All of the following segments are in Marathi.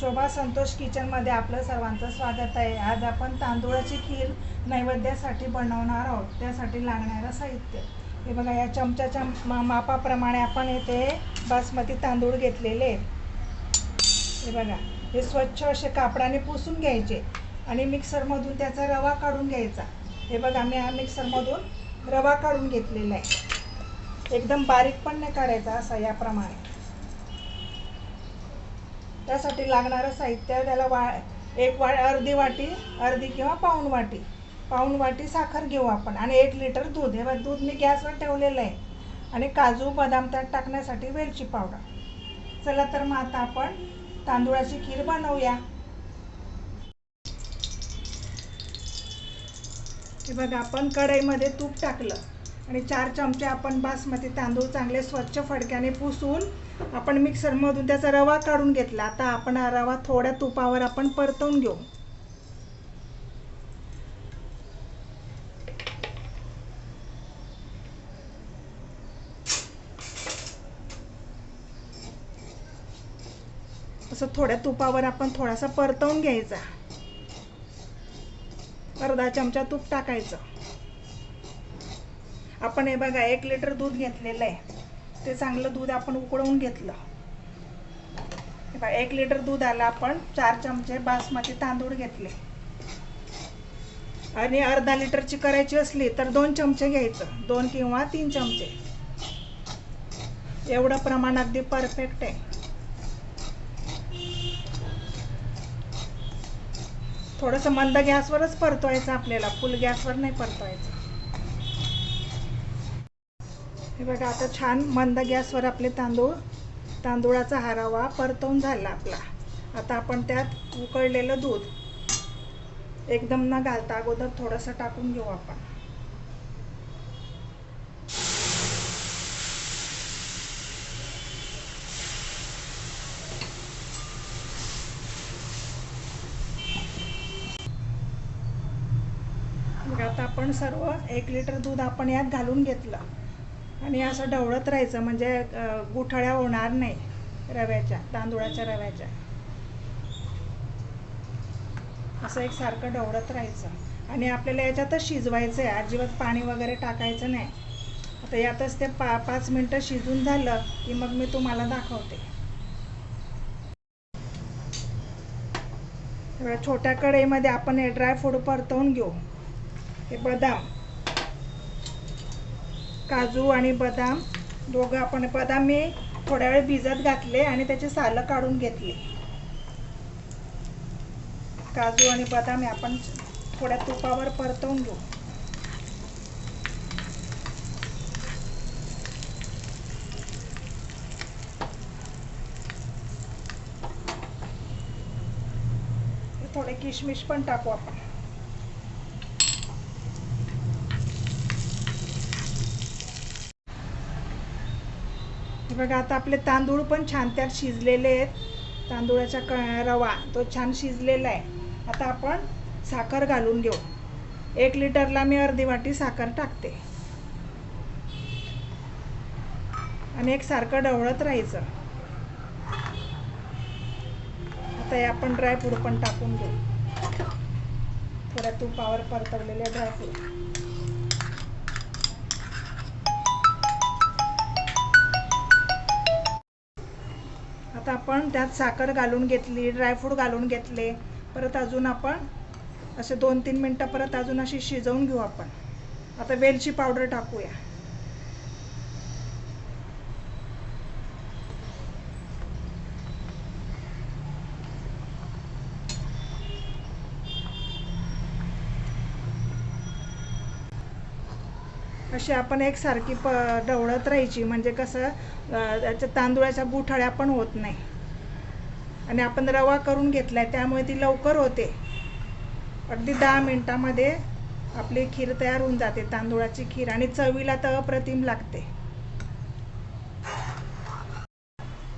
शोभा संतोष किचनमध्ये आपलं सर्वांचं स्वागत आहे. आज आपण तांदूळाची खीर नैवेद्यासाठी बनवणार आहोत. त्यासाठी लागणारं साहित्य. हे बघा या चमच्याच्या मा- मापाप्रमाणे आपण येथे बासमती तांदूळ घेतलेले आहेत. हे बघा हे स्वच्छ असे कापडाने पुसून घ्यायचे आणि मिक्सरमधून त्याचा रवा काढून घ्यायचा. हे बघा मी हा मिक्सरमधून रवा काढून घेतलेला आहे. एकदम बारीक पण नाही काढायचा असा याप्रमाणे. त्यासाठी लागणारं साहित्य त्याला वा एक वा अर्धी वाटी अर्धी किंवा पाऊण वाटी. पाऊण वाटी साखर घेऊ आपण आणि एक लिटर दूध. हे दूध मी गॅसवर ठेवलेलं आहे. आणि काजू बदाम त्यात टाकण्यासाठी वेलची पावडर. चला तर मग आता आपण तांदूळाची खीर बनवूया. हे बघा आपण कढईमध्ये तूप टाकलं. आणि चार चमचे आपण बासमती तांदूळ चांगले स्वच्छ फडक्याने पुसून आपण मिक्सरमधून त्याचा रवा काढून घेतला. आता आपण हा रवा थोड्या तुपावर आपण परतवून घेऊ. असं थोड्या तुपावर आपण थोडासा परतवून घ्यायचा. अर्धा चमचा तूप टाकायचं. आपण हे बघा एक लिटर दूध घेतलेलं आहे. ते चांगलं दूध आपण उकळवून घेतलं. हे बघा एक लिटर दूध आलं आपण चार चमचे बासमती तांदूळ घेतले. आणि अर्धा लिटरची करायची असली तर दोन चमचे घ्यायचं. दोन किंवा तीन चमचे. एवढं प्रमाण अगदी परफेक्ट आहे. थोडंसं मंद गॅसवरच परतवायचं आपल्याला. फुल गॅसवर नाही परतवायचं. हे बघा आता छान मंद गॅसवर आपले तांदूळ तांदूळाचा हरावा परतवून झाला आपला. आता आपण त्यात उकळलेलं दूध एकदम न घालता अगोदर थोडंसं टाकून घेऊ आपण. आता आपण सर्व एक लिटर दूध आपण यात घालून घेतलं. आणि असं ढवळत राहायचं म्हणजे गुठळ्या होणार नाही रव्याच्या तांदुळाच्या रव्याच्या. असं एक सारखं ढवळत राहायचं. आणि आपल्याला याच्यातच शिजवायचं आहे अजिबात पाणी वगैरे टाकायचं नाही. आता यातच ते पा पाच मिनटं शिजून झालं की मग मी तुम्हाला दाखवते. छोट्या कढईमध्ये आपण हे ड्रायफ्रूट परतवून घेऊ. हे बदाम. काजू आणि बदाम दोघं आपण बदाम मी थोड्या वेळ भिजत घातले आणि त्याची सालं काढून घेतली. काजू आणि बदाम आपण थोड्या तुपावर परतवून घेऊ. थोडे किशमिश पण टाकू आपण. बघा आता आपले तांदूळ पण छान त्यात शिजलेले आहेत. तांदूळाचा क रवा तो छान शिजलेला आहे. आता आपण साखर घालून घेऊ. एक लिटरला मी अर्धी वाटी साखर टाकते. आणि एक सारखं ढवळत राहायचं. आता हे आपण ड्रायफ्रूट पण टाकून घेऊ. थोड्या तुपावर परतवलेले ड्रायफ्रूट आता आपण त्यात साखर घालून घेतली ड्रायफ्रूट घालून घेतले परत अजून आपण असे दोन तीन मिनटं परत अजून अशी शिजवून घेऊ आपण. आता वेलची पावडर टाकूया. अशी आपण एकसारखी प ढवळत राहायची. म्हणजे कसं त्याच्या तांदुळाच्या गुठळ्या पण होत नाही. आणि आपण रवा करून घेतला आहे त्यामुळे ती लवकर होते. अगदी दहा मिनटामध्ये आपली खीर तयार होऊन जाते तांदूळाची खीर. आणि चवीला तर अप्रतिम लागते.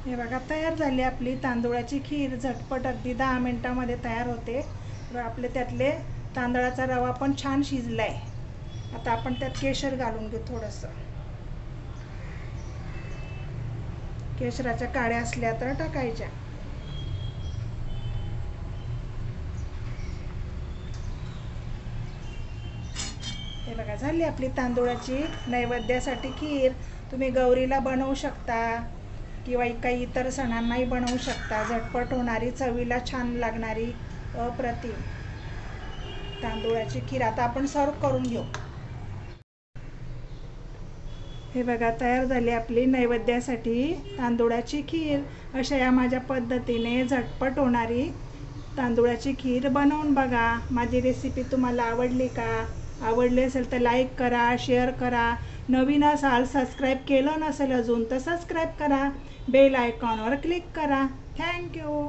हे बघा तयार झाली आपली तांदूळाची खीर. झटपट अगदी दहा मिनटामध्ये तयार होते. व आपले त्यातले तांदळाचा रवा पण छान शिजला आहे आता आपण त्यात केशर घालून घेऊ थोडंसं. केशराच्या काळ्या असल्या तर टाकायच्या. हे बघा झाली आपली तांदूळाची नैवेद्यासाठी खीर. तुम्ही गौरीला बनवू शकता किंवा काही इतर सणांनाही बनवू शकता. झटपट होणारी चवीला छान लागणारी अप्रतिम तांदूळाची खीर आता आपण सर्व करून घेऊ. हे बघा तयार झाली आपली नैवेद्यासाठी तांदुळाची खीर. अशा या माझ्या पद्धतीने झटपट होणारी तांदुळाची खीर बनवून बघा. माझी रेसिपी तुम्हाला आवडली का? आवडली असेल तर लाईक करा शेअर करा. नवीन असाल सबस्क्राईब केलं नसेल अजून तर सबस्क्राईब करा. बेल आयकॉनवर क्लिक करा. थँक्यू